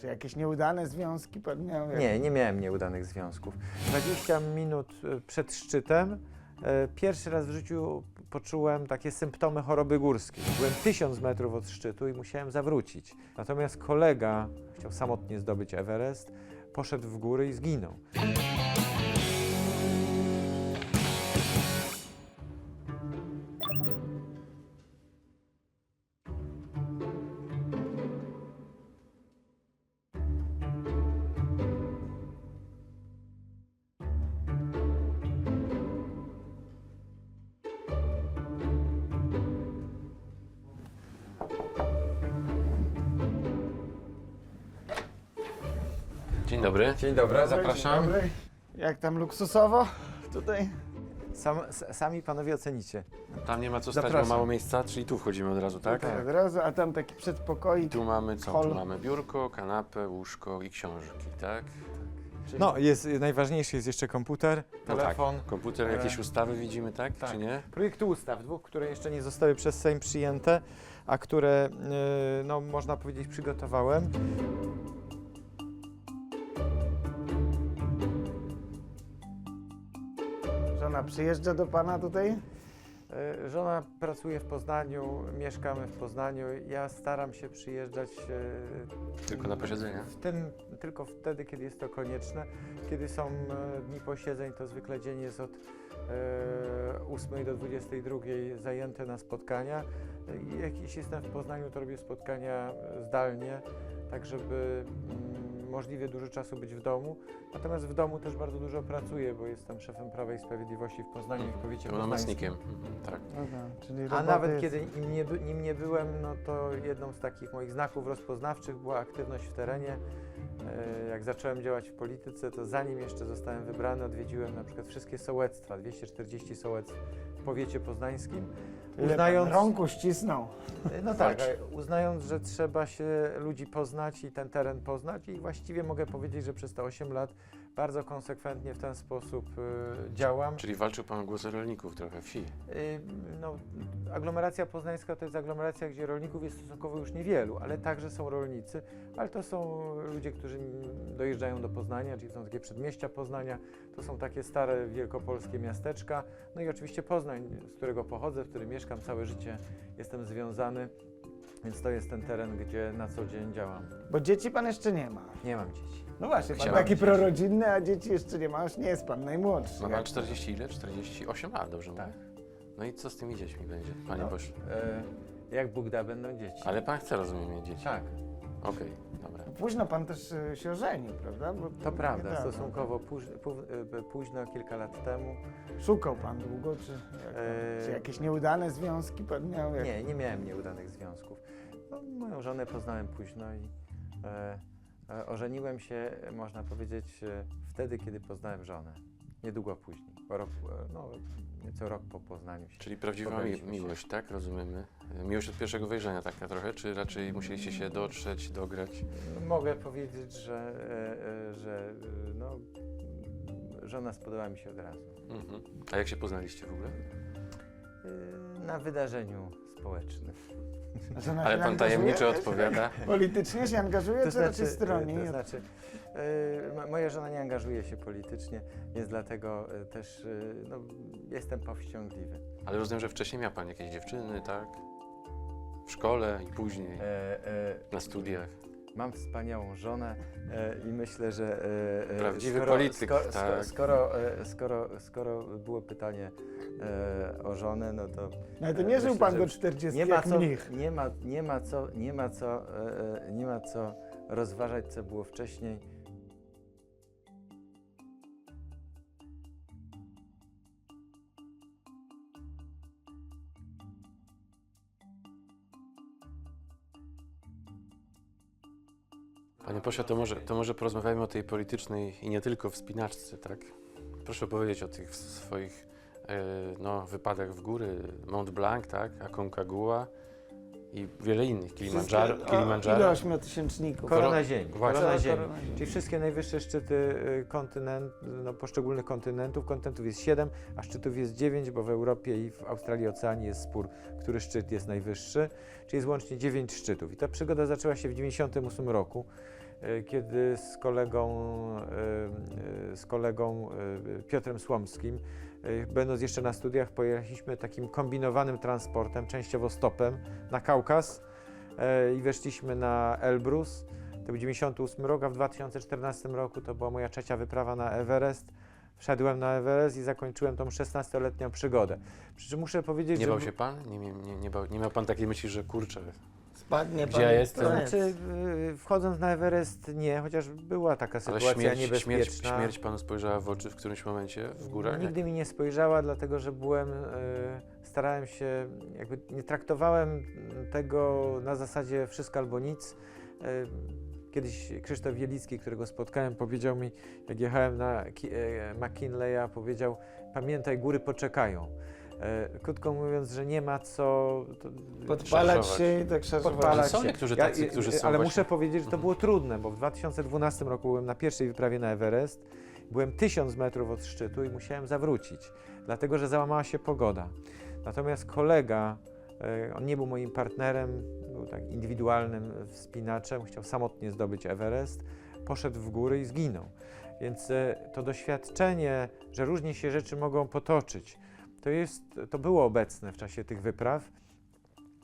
Czy jakieś nieudane związki pan miał? Nie, nie miałem nieudanych związków. 20 minut e, przed szczytem e, pierwszy raz w życiu poczułem takie symptomy choroby górskiej. Byłem 1000 metrów od szczytu i musiałem zawrócić. Natomiast kolega chciał samotnie zdobyć Everest, poszedł w góry i zginął. Dzień dobry. Dzień dobry, Dzień dobry. Jak tam luksusowo tutaj? Sam, s- sami panowie ocenicie. Tam nie ma co stać, bo Zapraszam. mało miejsca, czyli tu wchodzimy od razu, tak? Tutaj od razu, a tam taki przedpokoik. Tu mamy co? Hol. Tu mamy biurko, kanapę, łóżko i książki, tak? No, jest, najważniejszy jest jeszcze komputer, No telefon. tak. Komputer, E, jakieś ustawy widzimy, tak? tak. Czy nie? Projekty ustaw, dwóch, które jeszcze nie zostały przez Sejm przyjęte, a które, yy, no, można powiedzieć, przygotowałem. Żona przyjeżdża do pana tutaj? Yy, Żona pracuje w Poznaniu, mieszkamy w Poznaniu. Ja staram się przyjeżdżać yy, Tylko na posiedzenia? w tym, tylko wtedy, kiedy jest to konieczne. Kiedy są e, dni posiedzeń, to zwykle dzień jest od e, 8 do 22 zajęte na spotkania. I jak jeśli jestem w Poznaniu, to robię spotkania e, zdalnie, tak żeby mm, możliwie dużo czasu być w domu. Natomiast w domu też bardzo dużo pracuję, bo jestem szefem Prawa i Sprawiedliwości w Poznaniu, jak powiecie Pełnomocnikiem. Mhm, Tak. Czyli a nawet jest- kiedy nim nie, nim nie byłem, no to jedną z takich moich znaków rozpoznawczych była aktywność w terenie. E, Jak zacząłem działać w polityce, to zanim jeszcze zostałem wybrany, odwiedziłem na przykład wszystkie sołectwa, 240 sołectw w powiecie poznańskim. Uznając, rąku ścisnął. E, no tak, a uznając, że trzeba się ludzi poznać i ten teren poznać i właściwie mogę powiedzieć, że przez te 8 lat bardzo konsekwentnie w ten sposób e, działam. Czyli walczył pan o głosy rolników trochę, wsi. Y, No, aglomeracja poznańska to jest aglomeracja, gdzie rolników jest stosunkowo już niewielu, ale także są rolnicy, ale to są ludzie, którzy dojeżdżają do Poznania, czyli są takie przedmieścia Poznania, to są takie stare wielkopolskie miasteczka, no i oczywiście Poznań, z którego pochodzę, w którym mieszkam całe życie, jestem związany, więc to jest ten teren, gdzie na co dzień działam. Bo dzieci pan jeszcze nie ma. Nie mam dzieci. No właśnie, pan Chciałem taki prorodzinny, a dzieci jeszcze nie ma, już nie jest pan najmłodszy. Ma pan Jak- 40 ile? 48 lat, dobrze Tak. mówię? No i co z tymi dziećmi będzie, panie No. pośle? E, jak Bóg da, będą dzieci. Ale pan chce, rozumiem, mieć dzieci? Tak. Okej, dobra. Późno pan też y, się ożenił, prawda? Bo To prawda, niedawno. stosunkowo późno, późno, kilka lat temu. Szukał pan długo, czy, jak, Eee. czy jakieś nieudane związki pan miał? Jak... Nie, nie miałem nieudanych związków. No, moją żonę poznałem późno i e, e, ożeniłem się, e, można powiedzieć, e, wtedy, kiedy poznałem żonę. Niedługo później, e, no, nieco rok po poznaniu się. Czyli prawdziwa mi Pobraliśmy się. miłość, tak? Rozumiemy. Miłość od pierwszego wejrzenia taka trochę, czy raczej musieliście się dotrzeć, dograć? Mogę powiedzieć, że, e, e, że e, no, żona spodobała mi się od razu. Mhm. A jak się poznaliście w ogóle? E, Na wydarzeniu społecznym. Ale pan angażuje? tajemniczo odpowiada. Politycznie się angażuje, czy raczej stroni? To znaczy mo- moja żona nie angażuje się politycznie, więc dlatego e, też e, no, jestem powściągliwy. Ale rozumiem, że wcześniej miał pan jakieś dziewczyny, tak? W szkole i później, E, e, na studiach. Mam wspaniałą żonę e, i myślę, że e, e, Prawdziwy polityk, sko, tak. skoro, e, skoro, skoro było pytanie e, o żonę, no to No to e, nie żył pan do 40 nie ma co, mnich. nie ma, nie ma co, nie ma co, e, e, nie ma co rozważać, co było wcześniej. Panie pośle, to może, to może porozmawiajmy o tej politycznej i nie tylko wspinaczce, tak? Proszę powiedzieć o tych swoich e, no, wypadach w góry, Mont Blanc, tak? Aconcagua i wiele innych, Kilimandżaro. Wszystkie- o, Ile Kilimandżaro. ośmiotysięczników? Korona Ziemi. Właśnie. Korona Ziemi. Korona Ziemi. Czyli wszystkie najwyższe szczyty y, kontynent, no, poszczególnych kontynentów. Kontynentów jest 7, a szczytów jest 9, bo w Europie i w Australii Oceanii jest spór, który szczyt jest najwyższy. Czyli jest łącznie 9 szczytów. I ta przygoda zaczęła się w 1998 roku. E, kiedy z kolegą, e, e, z kolegą Piotrem Słomskim, będąc jeszcze na studiach, pojechaliśmy takim kombinowanym transportem, częściowo stopem, na Kaukaz i weszliśmy na Elbrus. To był 98 rok, a w 2014 roku to była moja trzecia wyprawa na Everest. Wszedłem na Everest i zakończyłem tą 16-letnią przygodę. Przy czym muszę powiedzieć, Nie że... bał się pan? Nie, nie, nie, nie, bał, nie miał pan takiej myśli, że kurczę, Spadnie Gdzie pan ja jestem? To znaczy, y, wchodząc na Everest nie, chociaż była taka ale sytuacja śmierć, niebezpieczna. śmierć, śmierć panu spojrzała w oczy w którymś momencie w górach? Nigdy mi nie spojrzała, dlatego że byłem, y, starałem się, jakby nie traktowałem tego na zasadzie wszystko albo nic. Y, Kiedyś Krzysztof Wielicki, którego spotkałem, powiedział mi, jak jechałem na Ki- e, McKinleya, powiedział, pamiętaj, góry poczekają. E, Krótko mówiąc, że nie ma co Podpalać Szarżować. się i tak szarżować. podpalać Są się. niektórzy tacy, którzy są Ale właśnie- muszę powiedzieć, że to Mhm. było trudne, bo w 2012 roku byłem na pierwszej wyprawie na Everest. Byłem 1000 metrów od szczytu i musiałem zawrócić, dlatego że załamała się pogoda. Natomiast kolega, e, on nie był moim partnerem, był tak indywidualnym wspinaczem, chciał samotnie zdobyć Everest, poszedł w góry i zginął. Więc e, to doświadczenie, że różnie się rzeczy mogą potoczyć, to, jest, to było obecne w czasie tych wypraw,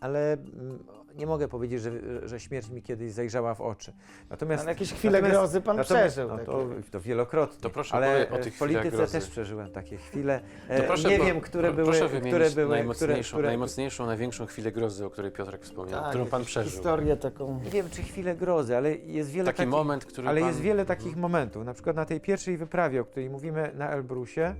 ale mm, nie mogę powiedzieć, że, że śmierć mi kiedyś zajrzała w oczy. Natomiast Ale jakieś chwile natomiast- grozy pan natomiast- przeżył. No to, to wielokrotnie. To proszę ale o e, tych w polityce grozy. też przeżyłem takie chwile. To E, proszę, nie po- wiem, które były, proszę które wymienić były, najmocniejszą, które, najmocniejszą, największą chwilę grozy, o której Piotrek wspomniał, Tak, którą pan przeżył. Historię taką. Nie wiem, czy chwilę grozy, ale jest wiele Taki takich, moment, który ale pan... jest wiele takich Mhm. momentów. Na przykład na tej pierwszej wyprawie, o której mówimy na Elbrusie,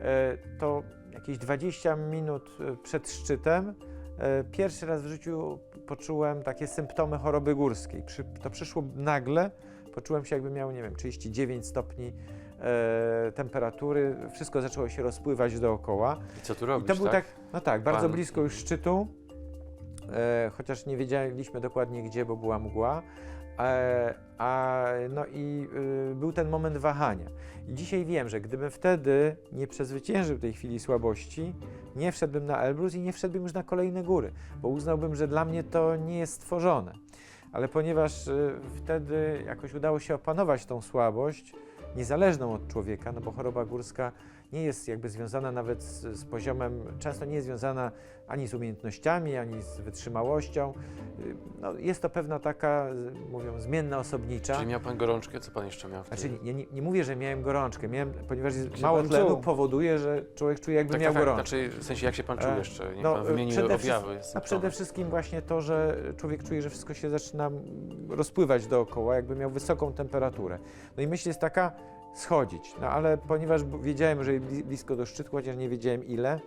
e, to jakieś 20 minut e, przed szczytem e, pierwszy raz w życiu poczułem takie symptomy choroby górskiej. To przyszło nagle, poczułem się jakby miał, nie wiem, 39 stopni e, temperatury, wszystko zaczęło się rozpływać dookoła. I co tu I robisz, to był tak, no tak, bardzo Pan- blisko już szczytu, e, chociaż nie wiedzieliśmy dokładnie gdzie, bo była mgła. E, a, no i y, był ten moment wahania. I dzisiaj wiem, że gdybym wtedy nie przezwyciężył tej chwili słabości, nie wszedłbym na Elbrus i nie wszedłbym już na kolejne góry, bo uznałbym, że dla mnie to nie jest stworzone. Ale ponieważ y, wtedy jakoś udało się opanować tą słabość, niezależną od człowieka, no bo choroba górska nie jest jakby związana nawet z, z poziomem, często nie jest związana ani z umiejętnościami, ani z wytrzymałością. Y, No, jest to pewna taka, mówią, zmienna osobnicza. Czyli miał pan gorączkę, co pan jeszcze miał wtedy? Znaczy, nie, nie, nie mówię, że miałem gorączkę, miałem, ponieważ mało tlenu czuł? powoduje, że człowiek czuje jakby tak, miał tak, gorączkę. znaczy w sensie jak się pan czuł E, jeszcze? Niech no, pan wymienił przede objawy. A przede wszystkim właśnie to, że człowiek czuje, że wszystko się zaczyna rozpływać dookoła, jakby miał wysoką temperaturę. No i myśl jest taka, schodzić. No ale ponieważ wiedziałem, że bli- blisko do szczytu, chociaż nie wiedziałem ile,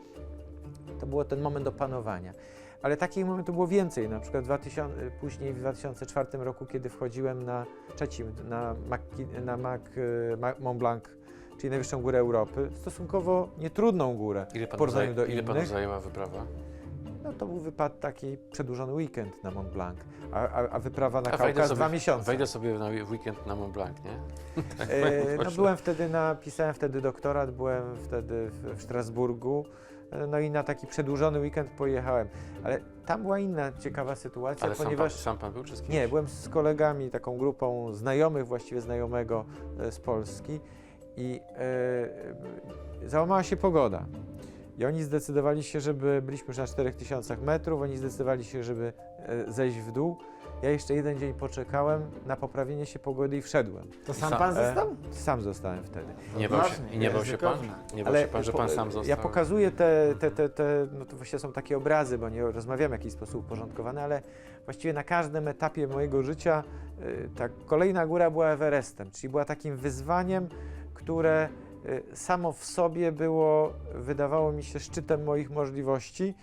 to było ten moment opanowania. Ale takich momentów było więcej, na przykład 2000, później w 2004 roku, kiedy wchodziłem na trzecim, na, Mac, na Mac, Ma- Mont Blanc, czyli najwyższą górę Europy, stosunkowo nietrudną górę. Ile w panu, porównaniu zaj- do ile panu innych. zajęła wyprawa? No to był wypad taki przedłużony weekend na Mont Blanc, a, a, a wyprawa na A Kaukaz sobie- dwa miesiące. Wejdę sobie na weekend na Mont Blanc, nie? E, no byłem wtedy na, pisałem wtedy doktorat, byłem wtedy w, w Strasburgu, e, no i na taki przedłużony weekend pojechałem. Ale tam była inna ciekawa sytuacja, Ale sam pan, ponieważ... sam pan był czy? Nie, byłem z kolegami, taką grupą znajomych, właściwie znajomego e, z Polski i e, załamała się pogoda. I oni zdecydowali się, żeby, byliśmy już na 4000 metrów, oni zdecydowali się, żeby e, zejść w dół. Ja jeszcze jeden dzień poczekałem na poprawienie się pogody i wszedłem. To sam Sam- pan e, został? Sam zostałem wtedy. Nie bał się, nie bał się pan? Nie bał się pan, że po- pan sam został? Ja pokazuję te, te, te, te, no to właściwie są takie obrazy, bo nie rozmawiamy w jakiś sposób uporządkowany, ale właściwie na każdym etapie mojego życia y, ta kolejna góra była Everestem, czyli była takim wyzwaniem, które samo w sobie było, wydawało mi się, szczytem moich możliwości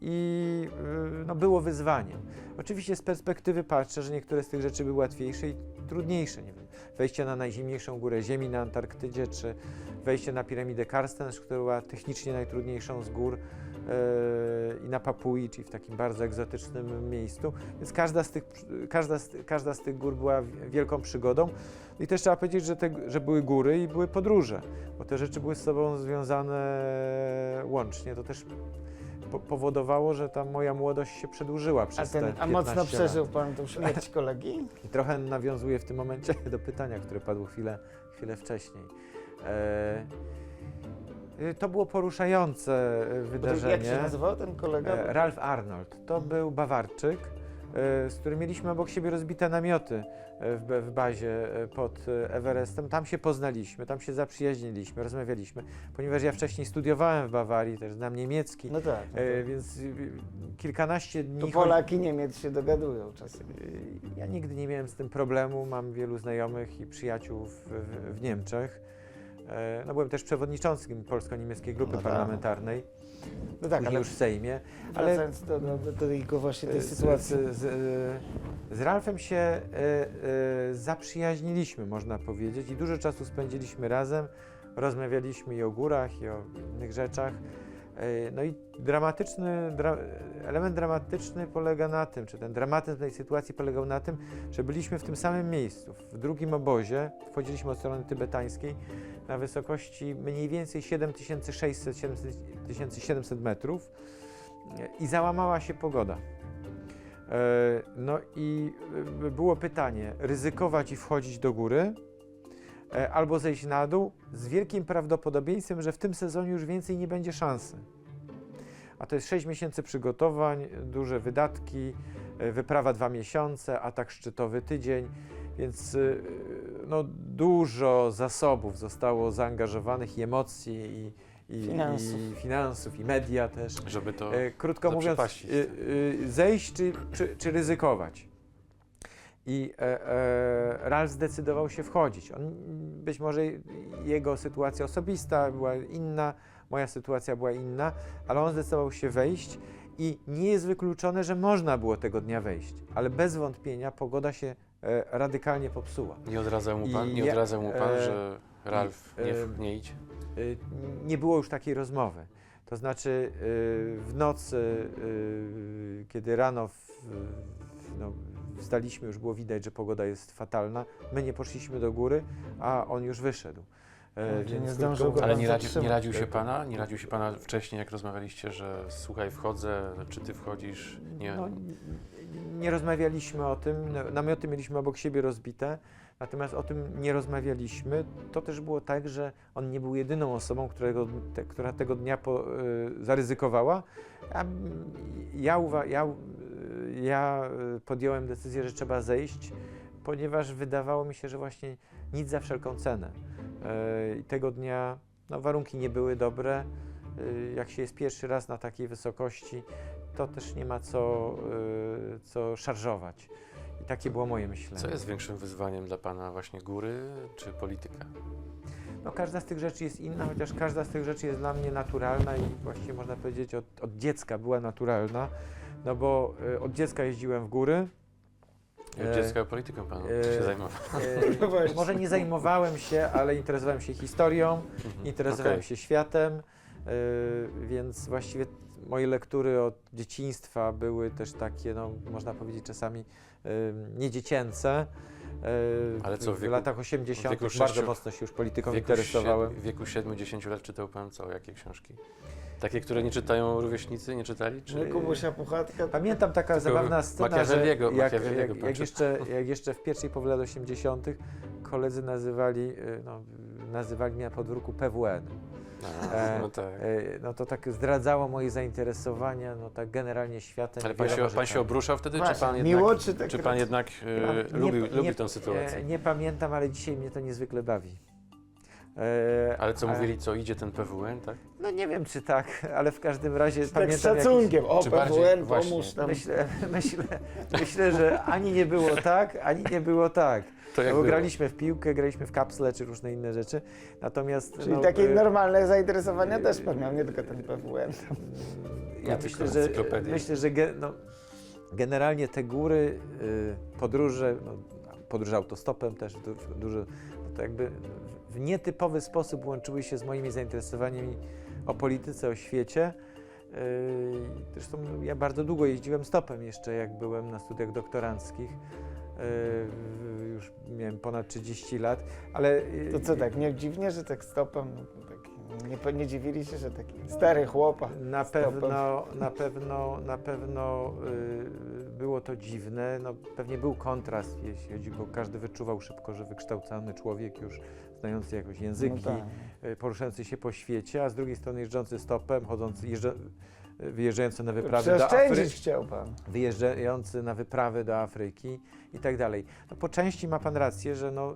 i y, no, było wyzwaniem. Oczywiście z perspektywy patrzę, że niektóre z tych rzeczy były łatwiejsze i trudniejsze. Nie wiem, wejście na najzimniejszą górę Ziemi na Antarktydzie, czy wejście na piramidę Karstens, która była technicznie najtrudniejszą z gór i na Papui, czyli w takim bardzo egzotycznym miejscu. Więc każda z tych, każda z, każda z tych gór była wi- wielką przygodą. I też trzeba powiedzieć, że, te, że były góry i były podróże, bo te rzeczy były z sobą związane łącznie. To też po, powodowało, że ta moja młodość się przedłużyła A, przez ten, te a 15 mocno lat. przeżył pan tą śmierć kolegi? I trochę nawiązuję w tym momencie do pytania, które padło chwilę, chwilę wcześniej. E, to było poruszające to, wydarzenie. jak się nazywał ten kolega? E, Ralph Arnold. To był Bawarczyk, e, z którym mieliśmy obok siebie rozbite namioty w, ba- w bazie pod Everestem. Tam się poznaliśmy, tam się zaprzyjaźniliśmy, rozmawialiśmy. Ponieważ ja wcześniej studiowałem w Bawarii, też znam niemiecki, No tak. No e, to, więc y, kilkanaście dni... to Polak i Niemiec się dogadują czasem. Y, Ja nigdy nie miałem z tym problemu. Mam wielu znajomych i przyjaciół w, w Niemczech. E, No, byłem też przewodniczącym polsko-niemieckiej grupy No tak. parlamentarnej, No tak, ale już w Sejmie. ale- wracając do, do, do właśnie tej Z, sytuacji. z, z, z Ralfem się e, e, zaprzyjaźniliśmy, można powiedzieć, i dużo czasu spędziliśmy razem. Rozmawialiśmy i o górach, i o innych rzeczach. E, No i dramatyczny, dra, element dramatyczny polega na tym, czy ten dramatyzm tej sytuacji polegał na tym, że byliśmy w tym samym miejscu, w drugim obozie, wchodziliśmy od strony tybetańskiej na wysokości mniej więcej 7600-7700 metrów e, i załamała się pogoda. E, No i było pytanie, ryzykować i wchodzić do góry, albo zejść na dół z wielkim prawdopodobieństwem, że w tym sezonie już więcej nie będzie szansy. A to jest 6 miesięcy przygotowań, duże wydatki, e, wyprawa dwa miesiące, atak szczytowy tydzień, więc e, no, dużo zasobów zostało zaangażowanych i emocji, i, i, Finansów. i, finansów, i media też. Żeby to... E, krótko mówiąc, zejść czy, czy, czy ryzykować. I e, e, Ralf zdecydował się wchodzić. On, być może jego sytuacja osobista była inna, moja sytuacja była inna, ale on zdecydował się wejść i nie jest wykluczone, że można było tego dnia wejść, ale bez wątpienia pogoda się e, radykalnie popsuła. Nie odradzał mu pan, I nie ja- odradzał mu pan, e, że Ralf nie, e, nie idź? Y, nie było już takiej rozmowy. To znaczy w nocy, kiedy rano w, w- no, wstaliśmy, już było widać, że pogoda jest fatalna. My nie poszliśmy do góry, a on już wyszedł. E, nie zdążył go Ale nie, radzi, nie radził się pana? Nie radził się pana wcześniej, jak rozmawialiście, że słuchaj, wchodzę, czy ty wchodzisz? Nie. No, nie rozmawialiśmy o tym. Namioty mieliśmy obok siebie rozbite, natomiast o tym nie rozmawialiśmy. To też było tak, że on nie był jedyną osobą, którego, te, która tego dnia po, y, zaryzykowała. A ja, uwa- ja, ja y, podjąłem decyzję, że trzeba zejść, ponieważ wydawało mi się, że właśnie nic za wszelką cenę. Y, I tego dnia no, warunki nie były dobre. Y, Jak się jest pierwszy raz na takiej wysokości, to też nie ma co, co szarżować. I takie było moje myślenie. Co jest większym wyzwaniem dla pana, właśnie góry czy polityka? No, każda z tych rzeczy jest inna, chociaż każda z tych rzeczy jest dla mnie naturalna i właściwie można powiedzieć od, od dziecka była naturalna, no bo y, od dziecka jeździłem w góry. Od E, dziecka polityką pan e, się zajmował. y, No właśnie. może nie zajmowałem się, ale interesowałem się historią, Mhm. interesowałem Okej. się światem, y, więc właściwie moje lektury od dzieciństwa były też takie, no, można powiedzieć czasami y, niedziecięce. Y, Ale co, w w wieku- latach w 80. wieku bardzo mocno się już polityką W wieku interesowałem. W wieku 7-10 lat czytał pan co? Jakie książki? Takie, które nie czytają rówieśnicy, nie czytali? Czy... Czy Kubusia Puchatka? Pamiętam taka Tylko zabawna scena, że Machiavelliego- jak, Machiavelliego jak, jak, czyta. jeszcze, jak jeszcze w pierwszej połowie lat 80. koledzy nazywali, y, no, nazywali mnie na podwórku PWN. A, E, no tak. Y, No to tak zdradzało moje zainteresowania, no tak generalnie światem. Ale pan się, wieloma pan się rzeczami. obruszał wtedy, czy Właśnie, pan jednak, miło, czy tak czy pan jednak e, Nie- lubił, nie- lubi tę sytuację? E, Nie pamiętam, ale dzisiaj mnie to niezwykle bawi. E, Ale co mówili, co idzie ten PWN, tak? No nie wiem, czy tak, ale w każdym razie Tak z pamiętam jakiś- szacunkiem. O, Czy bardziej- PWN, właśnie. pomóż nam. Myślę, myślę, myślę, że ani nie było tak, ani nie było tak. To No jak bo było? graliśmy w piłkę, graliśmy w kapsle czy różne inne rzeczy. Natomiast. Czyli no, takie e, normalne zainteresowania też pan miał, nie tylko ten PWN. Ja Nie myślę, że, encyklopedii. myślę, że ge, no, generalnie te góry, y, podróże, no, podróże autostopem też du, dużo, no to jakby w nietypowy sposób łączyły się z moimi zainteresowaniami o polityce, o świecie. Y, Zresztą ja bardzo długo jeździłem stopem jeszcze, jak byłem na studiach doktoranckich. Y, Już miałem ponad 30 lat, ale... y, To co tak, nie dziwnie, że tak stopem, no, taki Nie, nie dziwili się, że taki stary chłopak. Na Stopem. pewno, na pewno, na pewno było to dziwne. No, pewnie był kontrast, jeśli chodzi, bo każdy wyczuwał szybko, że wykształcony człowiek już znający jakoś języki, No tak. y, poruszający się po świecie, a z drugiej strony jeżdżący stopem, chodzący, jeżdża, y, wyjeżdżający na wyprawy do Afryki. chciał pan. wyjeżdżający na wyprawy do Afryki i tak dalej. No, po części ma Pan rację, że no,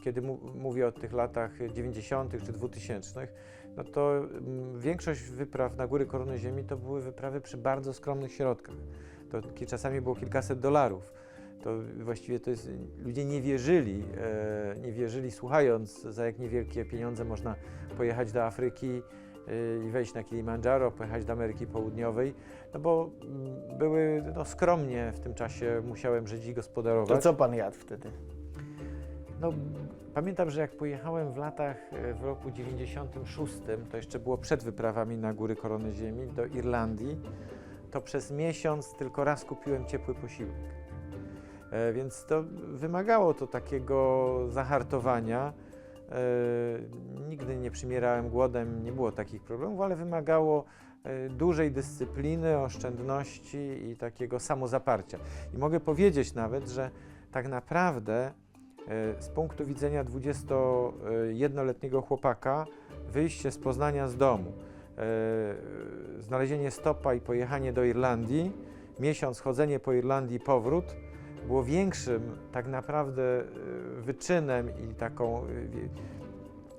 kiedy mówię o tych latach 90. czy 2000, no to mm, większość wypraw na góry Korony Ziemi to były wyprawy przy bardzo skromnych środkach. To czasami było kilkaset dolarów. To właściwie to jest, ludzie nie wierzyli, e, nie wierzyli słuchając, za jak niewielkie pieniądze można pojechać do Afryki e, i wejść na Kilimandżaro, pojechać do Ameryki Południowej, no bo mm, były no, skromnie w tym czasie musiałem żyć i To gospodarować. co pan jadł wtedy? No, pamiętam, że jak pojechałem w latach, e, w roku 96, to jeszcze było przed wyprawami na góry Korony Ziemi, do Irlandii, to przez miesiąc tylko raz kupiłem ciepły posiłek. E, więc to wymagało to takiego zahartowania. E, nigdy nie przymierałem głodem, nie było takich problemów, ale wymagało e, dużej dyscypliny, oszczędności i takiego samozaparcia. I mogę powiedzieć nawet, że tak naprawdę Z punktu widzenia 21-letniego chłopaka, wyjście z Poznania z domu, znalezienie stopa i pojechanie do Irlandii, miesiąc chodzenie po Irlandii, powrót, było większym tak naprawdę e, wyczynem i taką e,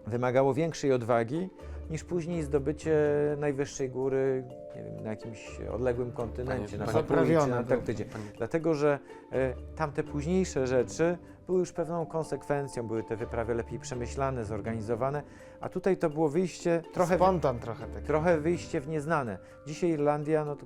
wymagało większej odwagi niż później zdobycie najwyższej góry nie wiem, na jakimś odległym kontynencie, Panie- na Zaprawione na. Antarktydzie. Dlatego, że e, tamte późniejsze rzeczy były już pewną konsekwencją, były te wyprawy lepiej przemyślane, zorganizowane, a tutaj to było wyjście trochę, w, Spontan trochę taki. trochę wyjście w nieznane. Dzisiaj Irlandia, no to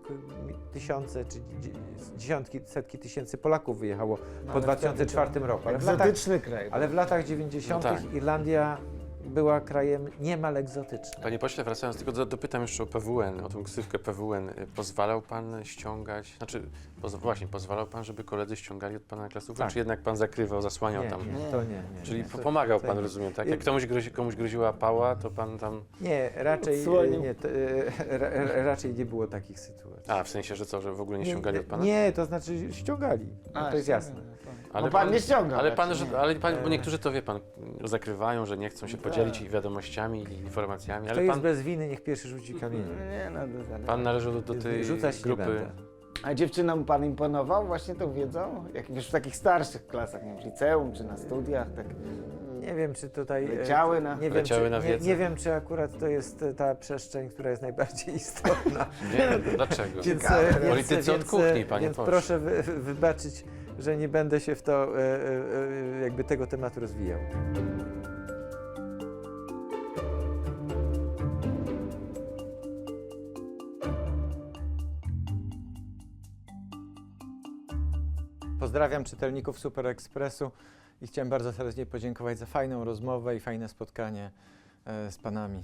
tysiące czy dzi- dziesiątki, setki tysięcy Polaków wyjechało No, po ale wtedy 2004 roku. Ale w, latach, kraj. ale w latach 90. No tak. Irlandia była krajem niemal egzotycznym. panie pośle, wracając tylko do, dopytam jeszcze o PWN, o tą ksywkę PWN. Y, Pozwalał pan ściągać, znaczy poz, właśnie, pozwalał pan, żeby koledzy ściągali od pana klasówkę, Tak. czy jednak pan zakrywał, zasłaniał Nie, tam? nie, to nie. nie Czyli nie. po- To- pomagał to pan, nie. rozumiem, tak? Jak komuś, grozi, komuś groziła pała, to pan tam... Nie, raczej, Odsłonił. nie, to, ra, ra- raczej nie było takich sytuacji. A, w sensie, że co, że w ogóle nie ściągali od pana? Nie, to znaczy ściągali. No, to jest jasne. Ale pan, nie ściąga. Ale pan, raczej, że, nie. ale pan, bo niektórzy to wie pan, zakrywają, że nie chcą się Tak. podzielić ich wiadomościami i informacjami, Kto ale jest pan, bez winy, niech pierwszy rzuci kamieniem. Nie, no, to zależy. pan należał do, do tej Rzucać nie grupy. będę. A dziewczynom pan imponował właśnie tą wiedzą? Jak wiesz, w takich starszych klasach, nie wiem, w liceum czy na studiach, tak. Nie wiem, czy tutaj... e, Leciały na- nie wiem, Leciały czy, na nie, wiedzę. nie wiem, czy akurat to jest e, ta przestrzeń, która jest najbardziej istotna. Nie, dlaczego? Więc, e, więc, Politycy od kuchni, panie Więc pośle. proszę wy, wy- wybaczyć, że nie będę się w to, e, e, e, jakby tego tematu rozwijał. Pozdrawiam czytelników Super Expressu i chciałem bardzo serdecznie podziękować za fajną rozmowę i fajne spotkanie z panami.